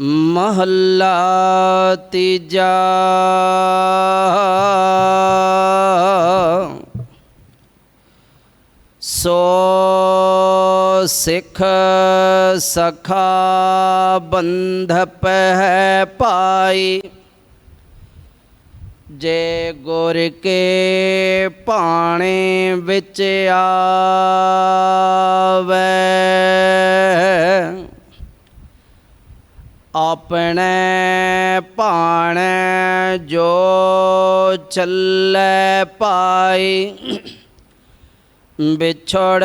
ਮਹੱਲਾ ਤੀਜਾ। ਸੋ ਸਿੱਖ ਸਖਾ ਬੰਧ ਪਹਿ ਪਾਈ। ਜੇ ਗੁਰ ਕੇ ਪਾਣੇ ਵਿੱਚ ਆਵੇ। ਆਪਣੇ ਭਾਣੇ ਜੋ ਚੱਲੇ ਪਾਈ ਵਿਛੜ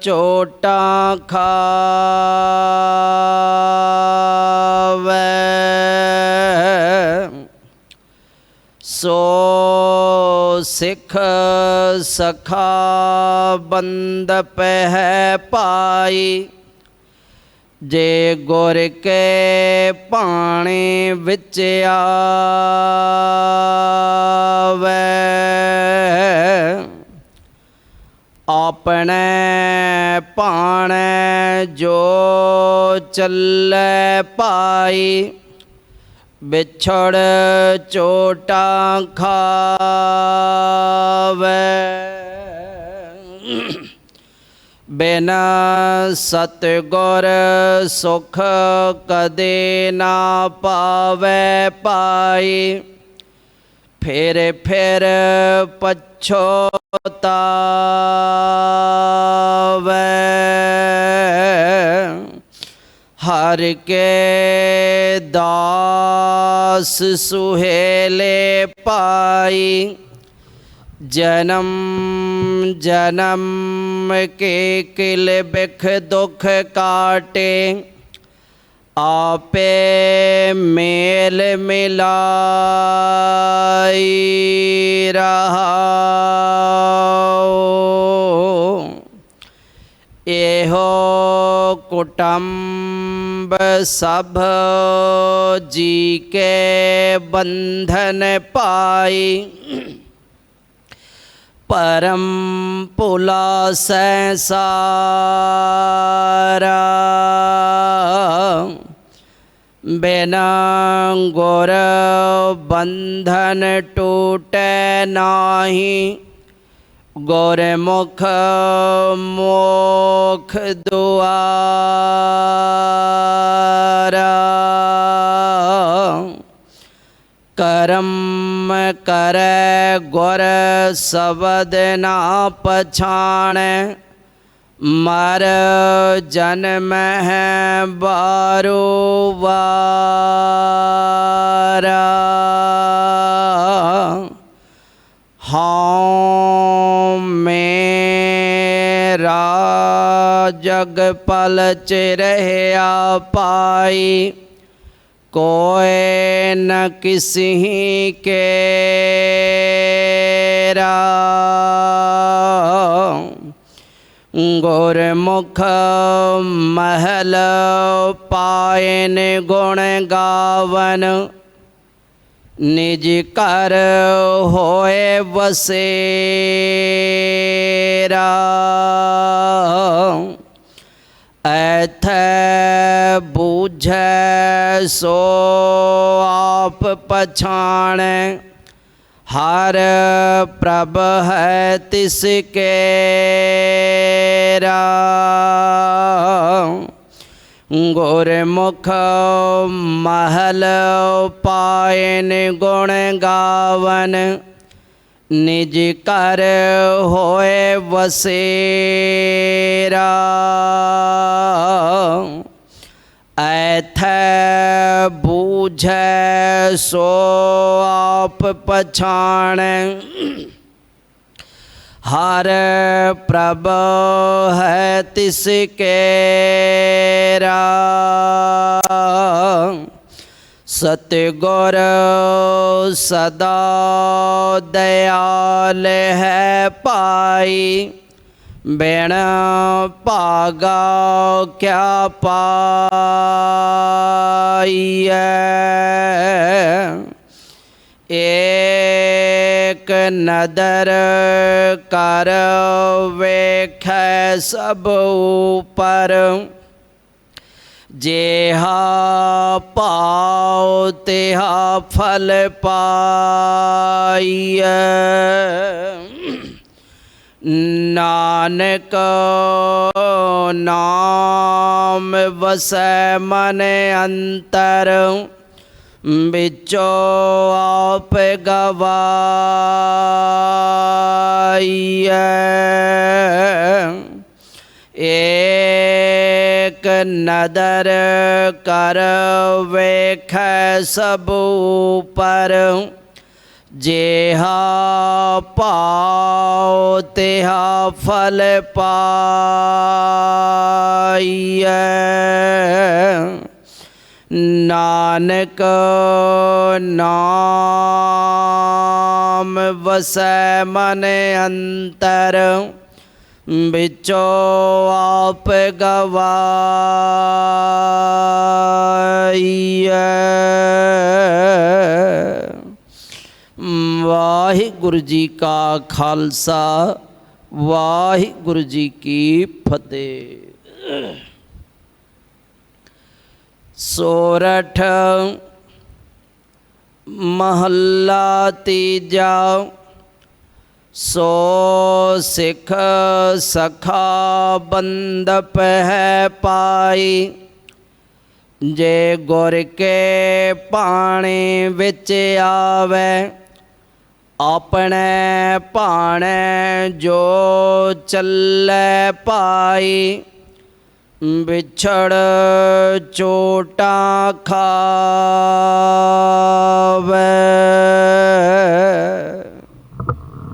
ਚੋਟਾਂ ਖਾਵੇ। ਸੋ ਸਿੱਖ ਸਖਾ ਬੰਦ ਪਹਿ ਪਾਈ ਜੇ ਗੁਰ ਕੇ ਪਾਣੀ ਵਿੱਚ ਆਵੇ ਆਪਣੇ ਪਾਣੇ ਜੋ ਚੱਲੇ ਪਾਈ ਵਿਛੜ ਚੋਟਾਂ ਖਾਵੇ। ਬਿਨ ਸਤਗੁਰ ਸੁਖ ਕਦੇ ਨਾ ਪਾਵੇ ਪਾਈ। ਫਿਰ ਫਿਰ ਪਛੋਤਾਵੇ ਹਰ ਕੇ ਦਾਸ ਸੁਹੇਲੇ ਪਾਈ। ਜਨਮ ਜਨਮ ਕੇ ਕਿਲ ਬਿਖ ਦੁਖ ਕਾਟੇ ਆਪੇ ਮੇਲ ਮਿਲਾਈ ਰਹਾਓ ਇਹੋ ਕੁਟੰਬ ਸਭ ਜੀ ਕੇ ਬੰਧਨ ਪਾਈ ਪਰਮ ਭੁਲਾ ਸੈ ਬਿਨਾ ਗੁਰ ਬੰਧਨ ਟੂਟੈ ਨਾਹੀ ਗੁਰਮੁਖ ਮੋਖ ਦੁਆਰਾ। ਕਰਮ ਕਰੈ ਗੁਰ ਸ਼ਬਦ ਨਾ ਪਛਾਣੈ, ਮਰ ਜਨਮ ਹੈ ਬਾਰੋ ਵਾਰਾ। ਹਉ ਮੇਰਾ ਜਗ ਪਲ ਚ ਰਹਿਆ ਪਾਈ ਕੋਏ ਨ ਕਿਸਹੀ ਕੇਰਾ ਗੁਰਮੁਖ ਮਹਲ ਪਾਇਨ ਗੁਣ ਗਾਵਨ ਨਿਜ ਘਰ ਹੋਏ ਵਸੇਰਾ ਐਥੈ ਬੂਝੈ, ਸੋ ਆਪ ਪਛਾਣੈ। ਹਰ ਪ੍ਰਭ ਹੈ ਤਿਸ ਕੇਰਾ ਗੁਰਮੁਖ ਮਹਲ ਪਾਇਨ ਗੁਣ ਗਾਵਨ। ਨਿਜ ਕਰ ਹੋਏ ਵਸੇਰਾ। ਐਥੈ ਬੂਝੈ ਸੋ ਆਪ ਪਛਾਣੈ ਹਰ ਪ੍ਰਭ ਹੈ ਤਿਸ ਕੇਰਾ ਸਤਿਗੁਰ ਸਦਾ ਦਇਆਲ ਹੈ ਪਾਈ ਬਿਨ ਭਾਗਾ ਕਿਆ ਪਾਈਐ? ਏਕ ਨਦਰ ਕਰ ਵੇਖੈ ਸਭ ਉਪਰ। ਜੇਹਾ ਭਾਉ ਤਿਹਾ ਫਲ ਪਾਈਐ। ਨਾਨਕ ਨਾਮ ਵਸੈ ਮਨ ਅੰਤਰ ਵਿੱਚੋ ਆਪ ਗਵਾਈਐ। ਏਕ ਨਦਰ ਕਰ ਵੇਖੈ ਸਭ ਉਪਰ ਜੇਹਾ ਭਾਉ ਤਿਹਾ ਫਲ ਪਾਈਐ। ਨਾਨਕ ਨਾਮ ਵਸੈ ਮਨ ਅੰਤਰ ਵਿੱਚੋ ਆਪ ਗਵਾਈਐ। ਵਾਹਿਗੁਰੂ ਜੀ ਕਾ ਖਾਲਸਾ, ਵਾਹਿਗੁਰੂ ਜੀ ਕੀ ਫਤਿਹ। ਸੋਰਠ ਮਹੱਲਾ ਤੀਜਾ, ਸੋ ਸਿੱਖ ਸਖਾ ਬੰਦ ਪਹਿ ਪਾਈ, ਜੇ ਗੁਰ ਕੇ ਪਾਣੀ ਵਿੱਚ ਆਵੇ ਆਪਣੇ ਭਾਣੇ ਜੋ ਚੱਲੇ ਪਾਈ ਵਿਛੜ ਚੋਟਾ ਖਾਵੇ।